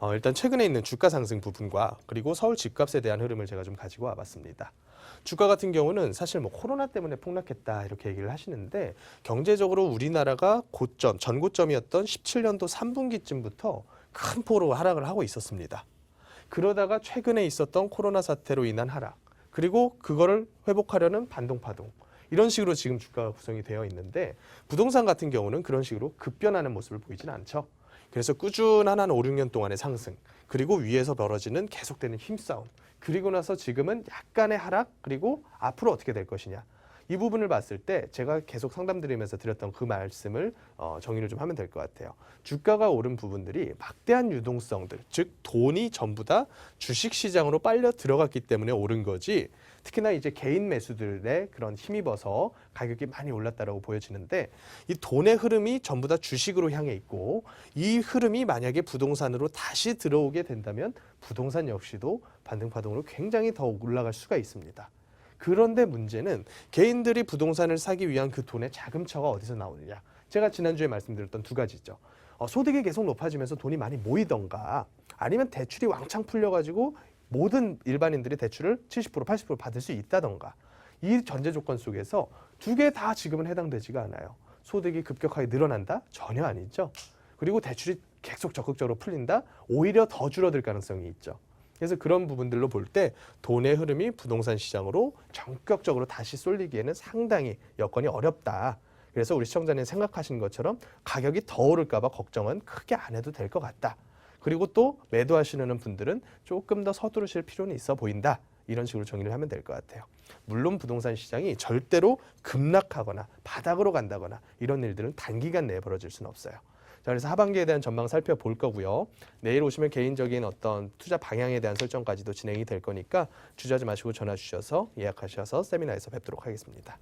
어, 일단 최근에 있는 주가 상승 부분과 그리고 서울 집값에 대한 흐름을 제가 좀 가지고 와봤습니다. 주가 같은 경우는 사실 뭐 코로나 때문에 폭락했다 이렇게 얘기를 하시는데 경제적으로 우리나라가 고점, 전고점이었던 17년도 3분기쯤부터 큰 폭으로 하락을 하고 있었습니다. 그러다가 최근에 있었던 코로나 사태로 인한 하락, 그리고 그거를 회복하려는 반동파동. 이런 식으로 지금 주가가 구성이 되어 있는데 부동산 같은 경우는 그런 식으로 급변하는 모습을 보이진 않죠. 그래서 꾸준한 한 5, 6년 동안의 상승, 그리고 위에서 벌어지는 계속되는 힘싸움, 그리고 나서 지금은 약간의 하락, 그리고 앞으로 어떻게 될 것이냐. 이 부분을 봤을 때 제가 계속 상담드리면서 드렸던 그 말씀을 어, 정리를 좀 하면 될 것 같아요. 주가가 오른 부분들이 막대한 유동성들, 즉 돈이 전부 다 주식 시장으로 빨려 들어갔기 때문에 오른 거지. 특히나 이제 개인 매수들의 그런 힘입어서 가격이 많이 올랐다라고 보여지는데 이 돈의 흐름이 전부 다 주식으로 향해 있고 이 흐름이 만약에 부동산으로 다시 들어오게 된다면 부동산 역시도 반등 파동으로 굉장히 더 올라갈 수가 있습니다. 그런데 문제는 개인들이 부동산을 사기 위한 그 돈의 자금처가 어디서 나오느냐. 제가 지난주에 말씀드렸던 두 가지죠. 어, 소득이 계속 높아지면서 돈이 많이 모이던가 아니면 대출이 왕창 풀려가지고 모든 일반인들이 대출을 70% 80% 받을 수 있다던가 이 전제 조건 속에서 두 개 다 지금은 해당되지가 않아요. 소득이 급격하게 늘어난다? 전혀 아니죠. 그리고 대출이 계속 적극적으로 풀린다? 오히려 더 줄어들 가능성이 있죠. 그래서 그런 부분들로 볼 때 돈의 흐름이 부동산 시장으로 전격적으로 다시 쏠리기에는 상당히 여건이 어렵다. 그래서 우리 시청자님 생각하시는 것처럼 가격이 더 오를까봐 걱정은 크게 안 해도 될 것 같다. 그리고 또 매도하시는 분들은 조금 더 서두르실 필요는 있어 보인다. 이런 식으로 정리를 하면 될 것 같아요. 물론 부동산 시장이 절대로 급락하거나 바닥으로 간다거나 이런 일들은 단기간 내에 벌어질 수는 없어요. 자, 그래서 하반기에 대한 전망 살펴볼 거고요. 내일 오시면 개인적인 어떤 투자 방향에 대한 설정까지도 진행이 될 거니까 주저하지 마시고 전화 주셔서 예약하셔서 세미나에서 뵙도록 하겠습니다.